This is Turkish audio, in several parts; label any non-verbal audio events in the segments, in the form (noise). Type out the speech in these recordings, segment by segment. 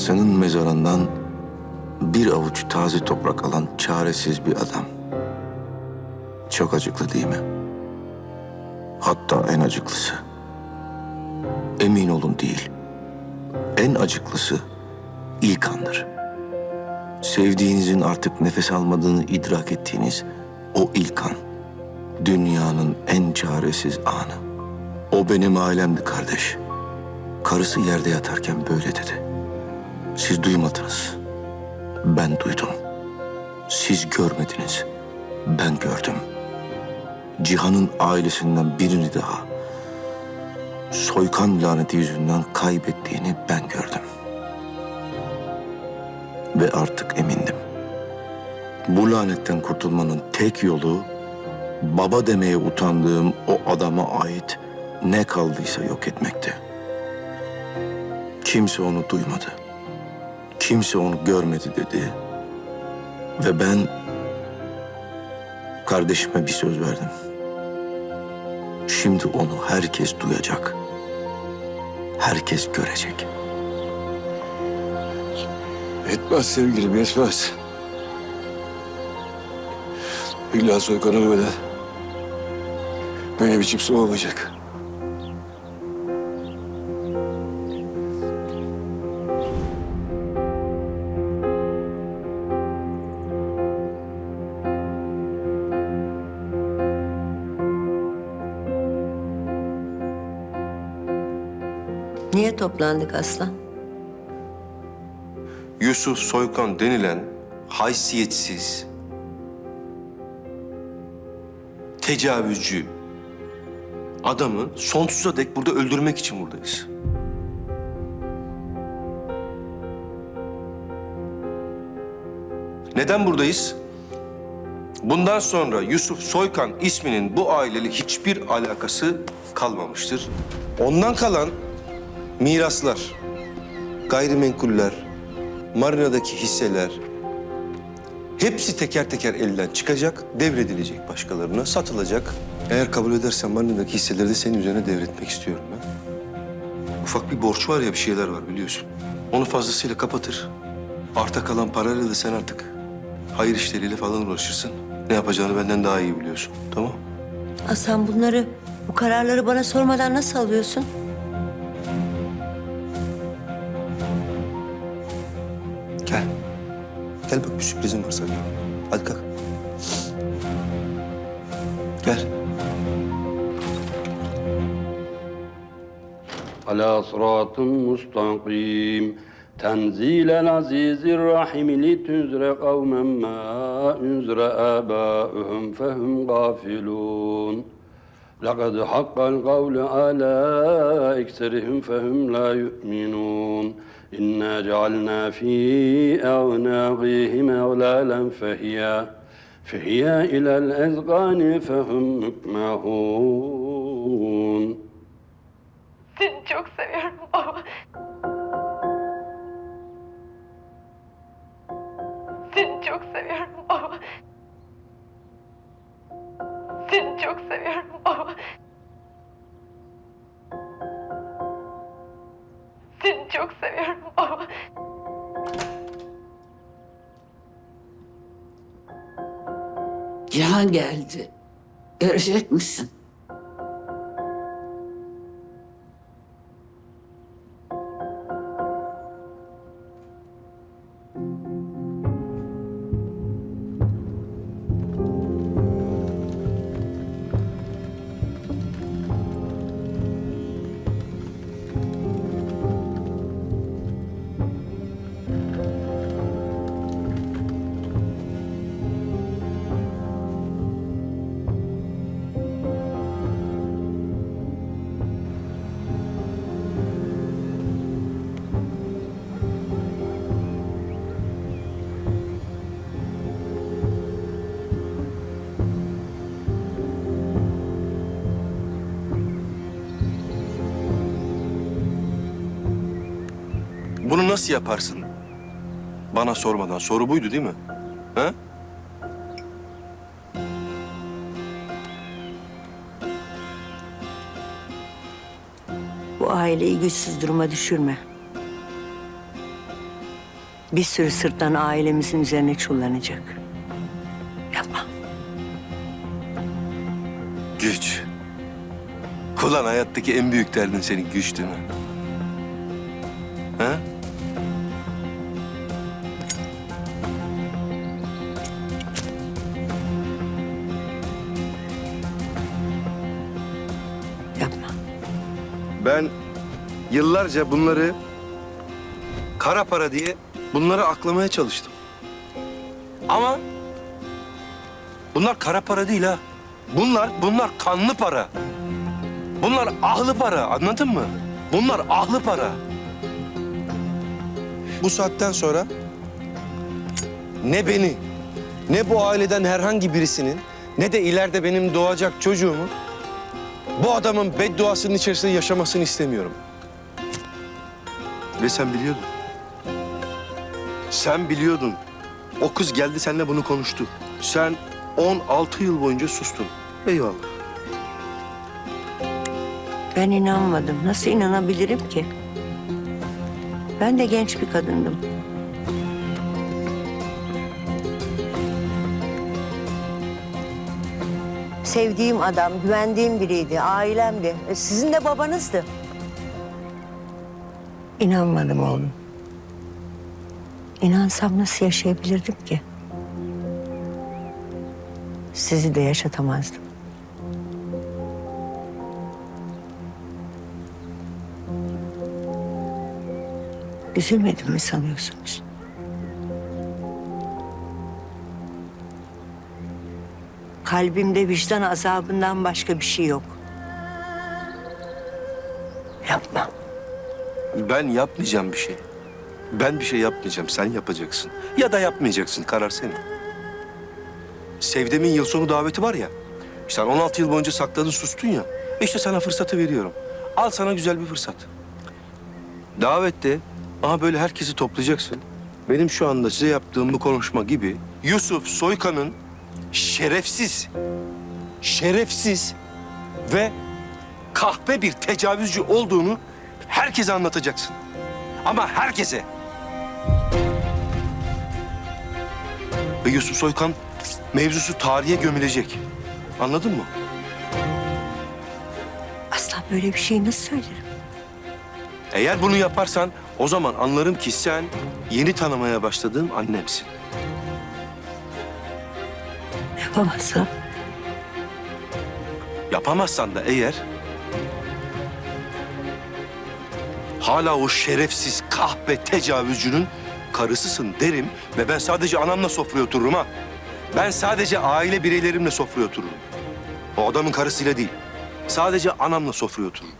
Karısının mezarından bir avuç taze toprak alan çaresiz bir adam. Çok acıklı değil mi? Hatta en acıklısı. Emin olun değil. En acıklısı ilk andır. Sevdiğinizin artık nefes almadığını idrak ettiğiniz o ilk an. Dünyanın en çaresiz anı. O benim ailemdi kardeş. Karısı yerde yatarken böyle dedi. Siz duymadınız. Ben duydum. Siz görmediniz. Ben gördüm. Cihan'ın ailesinden birini daha soykan laneti yüzünden kaybettiğini ben gördüm. Ve artık emindim. Bu lanetten kurtulmanın tek yolu baba demeye utandığım o adama ait ne kaldıysa yok etmekti. Kimse onu duymadı. Kimse onu görmedi dedi. Ve ben kardeşime bir söz verdim. Şimdi onu herkes duyacak. Herkes görecek. Etmez sevgilim yetmez. İlla soykan ölmeden benim içim soğumayacak. Niye toplandık aslan? Yusuf Soykan denilen haysiyetsiz, tecavüzcü adamı sonsuza dek burada öldürmek için buradayız. Neden buradayız? Bundan sonra Yusuf Soykan isminin bu aileyle hiçbir alakası kalmamıştır. Ondan kalan miraslar, gayrimenkuller, marinadaki hisseler hepsi teker teker elden çıkacak, devredilecek başkalarına, satılacak. Eğer kabul edersen marinadaki hisseleri de senin üzerine devretmek istiyorum ben. Ufak bir borç var ya bir şeyler var biliyorsun. Onu fazlasıyla kapatır. Arta kalan parayla da sen artık hayır işleriyle falan uğraşırsın. Ne yapacağını benden daha iyi biliyorsun. Tamam? Aslan bunları, bu kararları bana sormadan nasıl alıyorsun? Gel bak bir sürprizim var sana. Hadi kalk. Gel. على صراط مستقيم تنزيل العزيز الرحيم لتنذر قوما ما أنذر آباؤهم فهم غافلون لقد حق القول على أكثرهم فهم لا يؤمنون إنا جعلنا في أعناقهم أغلالا فهي فهي إلى الأذقان فهم مقمحون Seni çok seviyorum baba. Seni çok seviyorum baba. Seni çok seviyorum seviyorum (laughs) baba. Cihan geldi. Görecek misin? Bunu nasıl yaparsın? Bana sormadan. Soru buydu değil mi? Ha? Bu aileyi güçsüz duruma düşürme. bir sürü sırttan ailemizin üzerine çullanacak. Yapma. Güç. Ulan hayattaki en büyük derdin senin güç değil mi? Yıllarca bunları kara para diye bunları aklamaya çalıştım. Ama bunlar kara para değil ha. Bunlar, bunlar kanlı para. Bunlar ahlı para anladın mı? Bunlar ahlı para. Bu saatten sonra ne beni, ne bu aileden herhangi birisinin, ne de ileride benim doğacak çocuğumun bu adamın bedduasının içerisinde yaşamasını istemiyorum. Ve sen biliyordun. Sen biliyordun. O kız geldi seninle bunu konuştu. Sen 16 yıl boyunca sustun. Eyvallah. Ben inanmadım. Nasıl inanabilirim ki? Ben de genç bir kadındım. Sevdiğim adam, güvendiğim biriydi, ailemdi. E, Sizin de babanızdı. İnanmadım oğlum. İnansam nasıl yaşayabilirdim ki? Sizi de yaşatamazdım. Üzülmedim mi sanıyorsunuz? Kalbimde vicdan azabından başka bir şey yok. Yapma. Ben yapmayacağım bir şey. Ben bir şey yapmayacağım. Sen yapacaksın. Ya da yapmayacaksın. Karar senin. Sevdem'in yıl sonu daveti var ya. Sen 16 yıl boyunca sakladın, sustun ya. İşte sana fırsatı veriyorum. Al sana güzel bir fırsat. Davette aha böyle herkesi toplayacaksın. Benim şu anda size yaptığım bu konuşma gibi Yusuf Soykan'ın şerefsiz, şerefsiz ve kahpe bir tecavüzcü olduğunu herkese anlatacaksın. Ama herkese. Ve Yusuf Soykan mevzusu tarihe gömülecek. Anladın mı? Asla böyle bir şey nasıl söylerim? Eğer bunu yaparsan o zaman anlarım ki sen yeni tanımaya başladığım annemsin. Yapamazsam Yapamazsan da eğer hala o şerefsiz kahpe tecavüzcünün karısısın derim ve ben sadece anamla sofraya otururum ha. Ben sadece aile bireylerimle sofraya otururum. O adamın karısıyla değil. Sadece anamla sofraya otururum.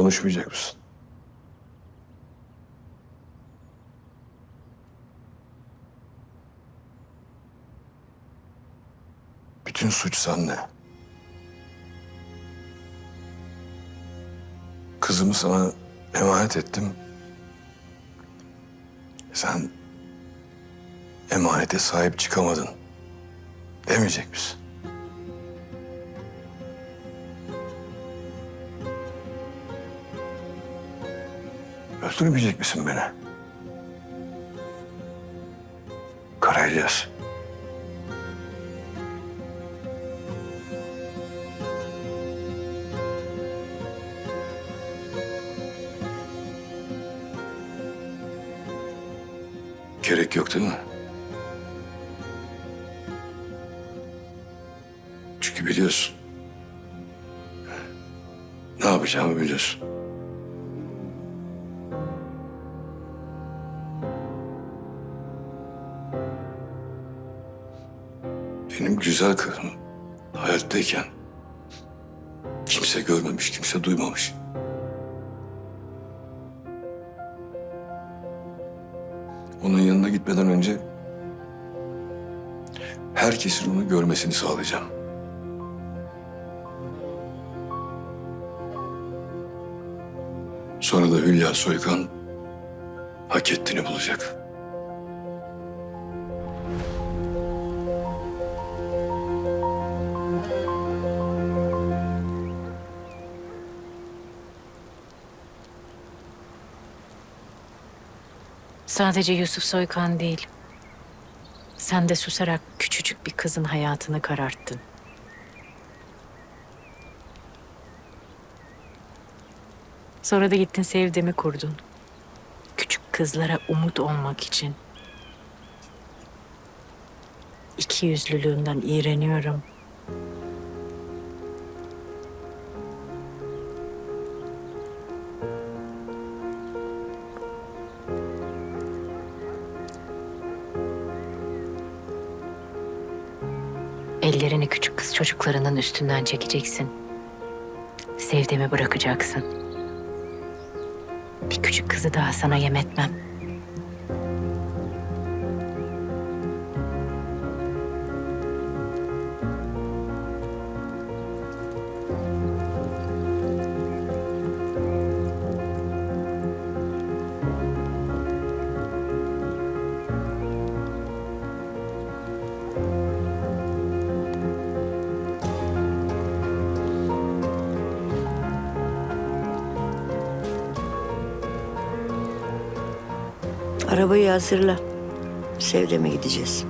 Konuşmayacak mısın? Bütün suç sende. Kızımı sana emanet ettim. Sen emanete sahip çıkamadın. Demeyecek misin? Öldürmeyecek misin beni? Karayacağız. Gerek yok değil mi? Çünkü biliyorsun. Ne yapacağımı biliyorsun. Benim güzel kızım hayattayken kimse görmemiş, kimse duymamış. Onun yanına gitmeden önce herkesin onu görmesini sağlayacağım. Sonra da Hülya Soykan hak ettiğini bulacak. Sadece Yusuf Soykan değil. Sen de susarak küçücük bir kızın hayatını kararttın. Sonra da gittin sevdemi kurdun. Küçük kızlara umut olmak için. İki yüzlülüğünden iğreniyorum. Ellerini küçük kız çocuklarının üstünden çekeceksin. Sevdiğimi bırakacaksın. Bir küçük kızı daha sana yem etmem. Arabayı hazırla. Sevdeme gideceğiz.